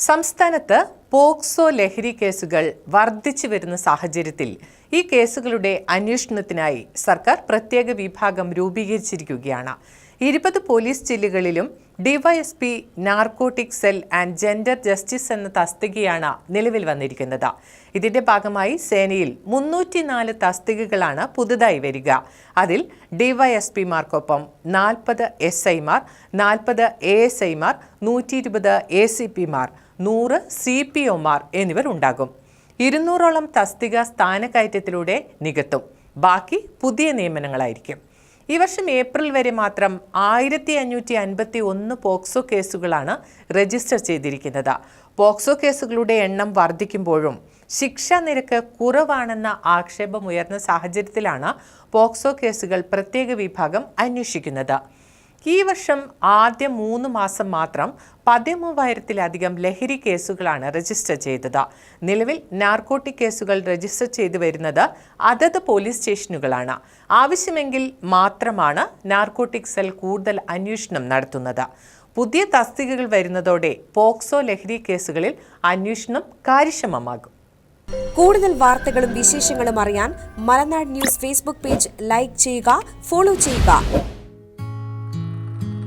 സംസ്ഥാനത്ത് പോക്സോ ലഹരി കേസുകൾ വർദ്ധിച്ചു വരുന്ന സാഹചര്യത്തിൽ ഈ കേസുകളുടെ അന്വേഷണത്തിനായി സർക്കാർ പ്രത്യേക വിഭാഗം രൂപീകരിച്ചിരിക്കുകയാണ്. ഇരുപത് പോലീസ് ജില്ലകളിലും DYSP narcotic cell and gender justice എന്ന തസ്തികയാണ് നിലവിൽ വന്നിരിക്കുന്നത്. ഇതിന്റെ ഭാഗമായി സേനയിൽ മുന്നൂറ്റിനാല് തസ്തികകളാണ് പുതുതായി വരിക. അതിൽ ഡിവൈഎസ്പിമാർക്കൊപ്പം നാൽപ്പത് എസ് ഐമാർ നാൽപ്പത് എ എസ് ഐമാർ നൂറ്റി ഇരുപത് എ സി പിമാർ നൂറ് സി പി ഒമാർ എന്നിവർ ഉണ്ടാകും. ഇരുന്നൂറോളം തസ്തിക സ്ഥാനക്കയറ്റത്തിലൂടെ നികത്തും. ബാക്കി പുതിയ നിയമനങ്ങളായിരിക്കും. ഈ വർഷം ഏപ്രിൽ വരെ മാത്രം ആയിരത്തി അഞ്ഞൂറ്റി അൻപത്തി ഒന്ന് പോക്സോ കേസുകളാണ് രജിസ്റ്റർ ചെയ്തിരിക്കുന്നത്. പോക്സോ കേസുകളുടെ എണ്ണം വർദ്ധിക്കുമ്പോഴും ശിക്ഷാ നിരക്ക് കുറവാണെന്ന ആക്ഷേപമുയർന്ന സാഹചര്യത്തിലാണ് പോക്സോ കേസുകൾ പ്രത്യേക വിഭാഗം അന്വേഷിക്കുന്നത്. ഈ വർഷം ആദ്യ മൂന്ന് മാസം മാത്രം പതിമൂവായിരത്തിലധികം ലഹരി കേസുകളാണ് രജിസ്റ്റർ ചെയ്തത്. നിലവിൽ നാർക്കോട്ടിക് കേസുകൾ രജിസ്റ്റർ ചെയ്തു വരുന്നത് അതത് പോലീസ് സ്റ്റേഷനുകളാണ്. ആവശ്യമെങ്കിൽ മാത്രമാണ് നാർക്കോട്ടിക് സെൽ കൂടുതൽ അന്വേഷണം നടത്തുന്നത്. പുതിയ തസ്തികകൾ വരുന്നതോടെ പോക്സോ ലഹരി കേസുകളിൽ അന്വേഷണം കാര്യക്ഷമമാകും. കൂടുതൽ വാർത്തകളും വിശേഷങ്ങളും അറിയാൻ Malanad news Facebook page like ചെയ്യുക ഫോളോ ചെയ്യുക.